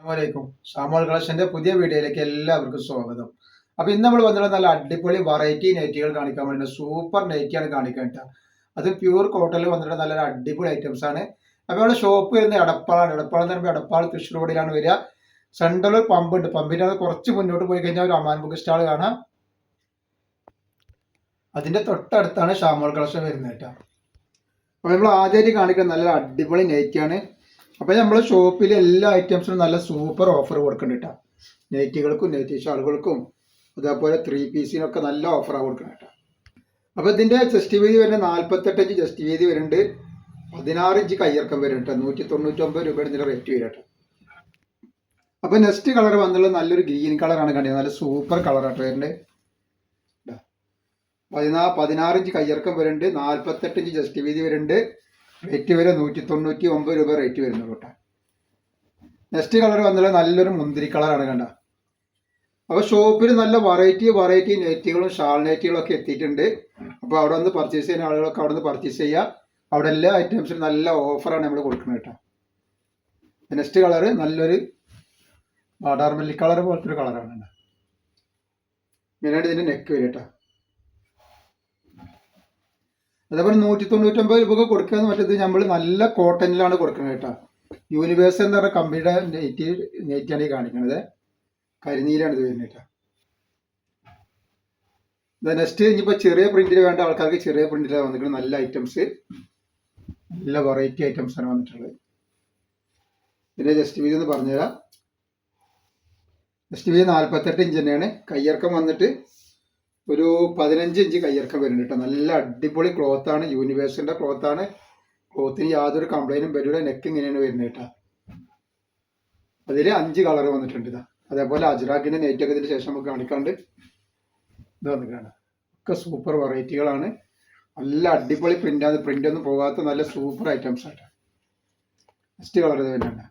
അസ്സാമലൈക്കും ഷാമോൾ കളക്ഷന്റെ പുതിയ വീഡിയോയിലേക്ക് എല്ലാവർക്കും സ്വാഗതം. അപ്പൊ ഇന്ന് നമ്മൾ വന്നിട്ടുള്ള നല്ല അടിപൊളി വെറൈറ്റി നൈറ്റികൾ കാണിക്കാൻ വേണ്ടി സൂപ്പർ നൈറ്റിയാണ് കാണിക്കാൻ ട്ടോ. അത് പ്യൂർ കോട്ടണിൽ വന്നിട്ട് നല്ല അടിപൊളി ഐറ്റംസ് ആണ്. അപ്പൊ നമ്മുടെ ഷോപ്പ് വരുന്നത് എടപ്പാളാണ്. എടപ്പാളം എന്ന് പറയുമ്പോൾ എടപ്പാൾ തൃശ്ശൂർ റോഡിലാണ് വരിക. സെൻട്രൽ പമ്പ് ഉണ്ട്. പമ്പിന്റെ അത് കുറച്ച് മുന്നോട്ട് പോയി കഴിഞ്ഞാൽ ഒരു അമാൻ ബുക്ക് സ്റ്റാൾ കാണാം. അതിന്റെ തൊട്ടടുത്താണ് ഷാമോൾ കളക്ഷൻ വരുന്നത് കേട്ടോ. അപ്പൊ നമ്മൾ ആദ്യമായിട്ട് കാണിക്കുന്നത് നല്ല അടിപൊളി നൈറ്റിയാണ്. അപ്പൊ നമ്മളെ ഷോപ്പിൽ എല്ലാ ഐറ്റംസിനും നല്ല സൂപ്പർ ഓഫർ കൊടുക്കുന്നുണ്ട് കേട്ടോ നൈറ്റികൾക്കും നൈറ്റി ഷാളുകൾക്കും അതേപോലെ ത്രീ പീസിനൊക്കെ നല്ല ഓഫറാണ് കൊടുക്കുന്നത് കേട്ടോ അപ്പൊ ഇതിന്റെ ചെസ്റ്റ് വീതി വരുന്നത് നാല്പത്തെട്ട് ഇഞ്ച് ചെസ്റ്റ് വീതി വരുന്നുണ്ട്. പതിനാറ് ഇഞ്ച് കയ്യിറക്കം കേട്ടോ നൂറ്റി തൊണ്ണൂറ്റൊമ്പത് രൂപയുടെ ഇതിന്റെ റേറ്റ് വരും കേട്ടോ അപ്പൊ നെക്സ്റ്റ് കളർ വന്നുള്ള നല്ലൊരു ഗ്രീൻ കളറാണ് കണ്ടത് നല്ല സൂപ്പർ കളറായിട്ട് വരുന്നത്. പതിനാ പതിനാറ് ഇഞ്ച് കയ്യിറക്കം വരുന്നുണ്ട്. നാല്പത്തെട്ട് ഇഞ്ച് ജസ്റ്റ് വീതി വരുന്നുണ്ട്. റേറ്റ് വരെ നൂറ്റി തൊണ്ണൂറ്റി ഒമ്പത് രൂപ റേറ്റ് വരുന്നുള്ളൂ കേട്ടോ. നെക്സ്റ്റ് കളർ വന്നാൽ നല്ലൊരു മുന്തിരി കളറാണ് കണ്ട. അപ്പോൾ ഷോപ്പിൽ നല്ല വെറൈറ്റി വെറൈറ്റി നെറ്റുകളും ഷാൾ നെറ്റുകളും ഒക്കെ എത്തിയിട്ടുണ്ട്. അപ്പോൾ അവിടെ വന്ന് പർച്ചേസ് ചെയ്യുന്ന ആളുകളൊക്കെ അവിടെ നിന്ന് പർച്ചേസ് ചെയ്യുക അവിടെ എല്ലാ ഐറ്റംസിനും നല്ല ഓഫറാണ് നമ്മൾ കൊടുക്കുന്നത് കേട്ടോ. നെക്സ്റ്റ് കളർ നല്ലൊരു വാടാർമല്ലി കളർ പോലത്തെ ഒരു കളറാണ് മെയിനായിട്ട് ഇതിന്റെ നെക്ക് വരും കേട്ടോ. അതേപോലെ നൂറ്റി തൊണ്ണൂറ്റൊമ്പത് രൂപ കൊടുക്കുക മറ്റേത് നമ്മൾ നല്ല കോട്ടണിലാണ് കൊടുക്കുന്നത് കേട്ടോ. യൂണിവേഴ്സൽ എന്ന് പറഞ്ഞ കമ്പനിയുടെ നെറ്റ് നെറ്റാണ് ഈ കാണിക്കുന്നത് കരിനീലാണ് ഇത് വരുന്നത് കേട്ടോ. നെക്സ്റ്റ് ഇനിയിപ്പോൾ ചെറിയ പ്രിന്റിൽ വേണ്ട ആൾക്കാർക്ക് ചെറിയ പ്രിന്റിലാണ് വന്നിട്ടുള്ളത് നല്ല ഐറ്റംസ് നല്ല വെറൈറ്റി ഐറ്റംസ് ആണ് വന്നിട്ടുള്ളത്. പിന്നെ ജസ്റ്റ് വീതി എന്ന് പറഞ്ഞുതരാം. ജസ്റ്റ് വീതി നാൽപ്പത്തെട്ട് ഇഞ്ച് തന്നെയാണ്. കയ്യിറക്കം വന്നിട്ട് ഒരു പതിനഞ്ച് ഇഞ്ച് കയ്യിറക്കം വരുന്നുണ്ട് കേട്ടോ നല്ല അടിപൊളി ക്ലോത്ത് ആണ്. യൂണിവേഴ്സിന്റെ ക്ലോത്ത് ആണ്. ക്ലോത്തിന് യാതൊരു കംപ്ലൈന്റും വരില്ല. നെക്ക് ഇങ്ങനെയാണ് വരുന്നത് കേട്ടോ അതിൽ അഞ്ച് കളർ വന്നിട്ടുണ്ട് ഇതാ അതേപോലെ അജ്രാക്കിന്റെ നെറ്റ് ഒക്കെ ഇതിന് ശേഷം നമുക്ക് കാണിക്കാണ്ട് ഇത് വന്നിട്ടാണ് ഒക്കെ സൂപ്പർ വെറൈറ്റികളാണ് നല്ല അടിപൊളി പ്രിന്റ് ആണ്. പ്രിന്റ് ഒന്നും പോകാത്ത നല്ല സൂപ്പർ ഐറ്റംസ് ആയിട്ട് നെക്സ്റ്റ് കളർ ഇത് തന്നെയാണ്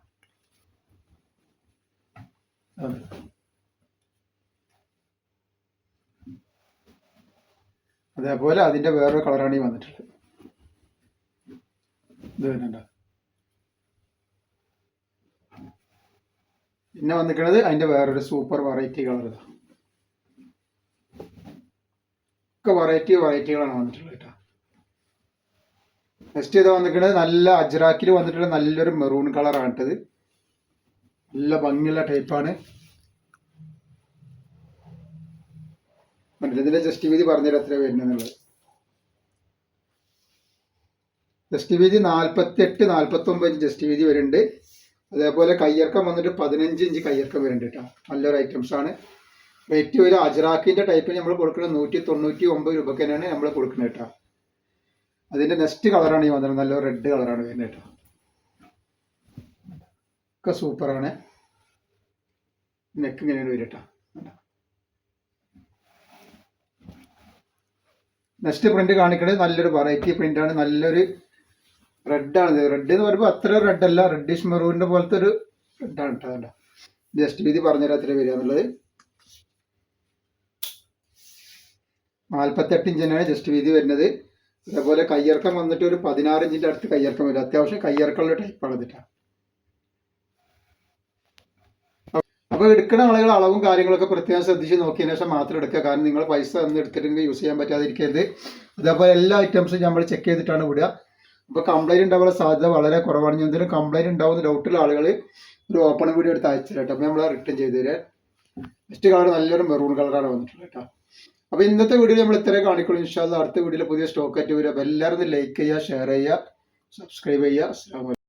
അതേപോലെ അതിന്റെ വേറൊരു കളറാണ് ഈ വന്നിട്ടുള്ളത്. ഇത് വരുന്നുണ്ടോ? പിന്നെ വന്നിട്ടുള്ളത് അതിന്റെ വേറൊരു സൂപ്പർ വെറൈറ്റി കളർ ഇതാ. ഒക്കെ വെറൈറ്റി വെറൈറ്റികളാണ് വന്നിട്ടുള്ളത് കേട്ടോ. നെക്സ്റ്റ് ഇത് വന്നിരിക്കുന്നത് നല്ല അജ്രാക്കിൽ വന്നിട്ടുള്ള നല്ലൊരു മെറൂൺ കളറാണ് ഇട്ടത്. നല്ല ഭംഗിയുള്ള ടൈപ്പാണ് ഇതിന്റെ ജസ്റ്റ് വീതി പറഞ്ഞുതരാം എത്ര വരുന്നുള്ളത് ജസ്റ്റ് വീതി നാൽപ്പത്തി എട്ട് നാൽപ്പത്തി ഒമ്പത് ഇഞ്ച് ജസ്റ്റ് വീതി വരുന്നുണ്ട്. അതേപോലെ കയ്യിറക്കം വന്നിട്ട് പതിനഞ്ച് ഇഞ്ച് കയ്യിറക്കം വരുന്നുണ്ട് കേട്ടോ. നല്ലൊരു ഐറ്റംസ് ആണ്. റേറ്റ് ഒരു അജറാക്കിന്റെ ടൈപ്പിൽ നമ്മൾ കൊടുക്കുന്നത് നൂറ്റി തൊണ്ണൂറ്റി ഒമ്പത് രൂപക്ക് തന്നെയാണ് നമ്മൾ കൊടുക്കുന്നത് കേട്ടോ. അതിന്റെ നെക്സ്റ്റ് കളറാണ് ഈ വന്നത് നല്ല റെഡ് കളറാണ് വരുന്നത് കേട്ടോ. ഒക്കെ സൂപ്പറാണ് നെക്ക് ഇങ്ങനെയാണ് വരും കേട്ടോ. നെക്സ്റ്റ് പ്രിന്റ് കാണിക്കുന്നത് നല്ലൊരു വെറൈറ്റി പ്രിന്റാണ് നല്ലൊരു റെഡ് ആണ്. റെഡ് എന്ന് പറയുമ്പോൾ അത്ര റെഡ് അല്ല. റെഡിഷ് മെറൂവിന്റെ പോലത്തെ ഒരു റെഡ് ആണ് കേട്ടോ ജസ്റ്റ് വീതി പറഞ്ഞുതരാം അത്ര വരിക എന്നുള്ളത് നാൽപ്പത്തെട്ട് ഇഞ്ചിനാണ് ജസ്റ്റ് വീതി വരുന്നത്. അതേപോലെ കയ്യിറക്കം വന്നിട്ട് ഒരു പതിനാറ് ഇഞ്ചിന്റെ അടുത്ത് കയ്യിറക്കം വരും. അത്യാവശ്യം കയ്യിറക്കമുള്ള ടൈപ്പാണ് ഇതിട്ടാ. അപ്പോൾ എടുക്കുന്ന ആളുകൾ അളവും കാര്യങ്ങളൊക്കെ പ്രത്യേകം ശ്രദ്ധിച്ച് നോക്കിയതിനു ശേഷം മാത്രം എടുക്കുക. കാരണം നിങ്ങൾ പൈസ ഒന്നും എടുത്തിട്ടുണ്ടെങ്കിൽ യൂസ് ചെയ്യാൻ പറ്റാതിരിക്കരുത്. അതേപോലെ എല്ലാ ഐറ്റംസും നമ്മൾ ചെക്ക് ചെയ്തിട്ടാണ് വിടുക. അപ്പോൾ കംപ്ലൈന്റ് ഉണ്ടാവാനുള്ള സാധ്യത വളരെ കുറവാണ്. ഞാൻ എന്തെങ്കിലും കംപ്ലൈന്റ് ഉണ്ടാവുന്ന ഡൗട്ടുള്ള ആളുകൾ ഒരു ഓപ്പൺ വീഡിയോ എടുത്ത് അയച്ചു കേട്ടോ അപ്പോൾ നമ്മൾ റിട്ടേൺ ചെയ്ത് തരാം. നെക്സ്റ്റ് കളർ നല്ലൊരു മെറൂൺ കളറാണ് വന്നിട്ടുള്ളത് കേട്ടോ. അപ്പോൾ ഇന്നത്തെ വീഡിയോ നമ്മൾ ഇത്രയും കാണിക്കുള്ളൂ. ഇൻഷാല്ല അടുത്ത വീഡിയോയിൽ പുതിയ സ്റ്റോക്ക് ആയിട്ട് വരും അപ്പോൾ എല്ലാവരും ലൈക്ക് ചെയ്യുക ഷെയർ ചെയ്യുക സബ്സ്ക്രൈബ് ചെയ്യുക. അസ്സാം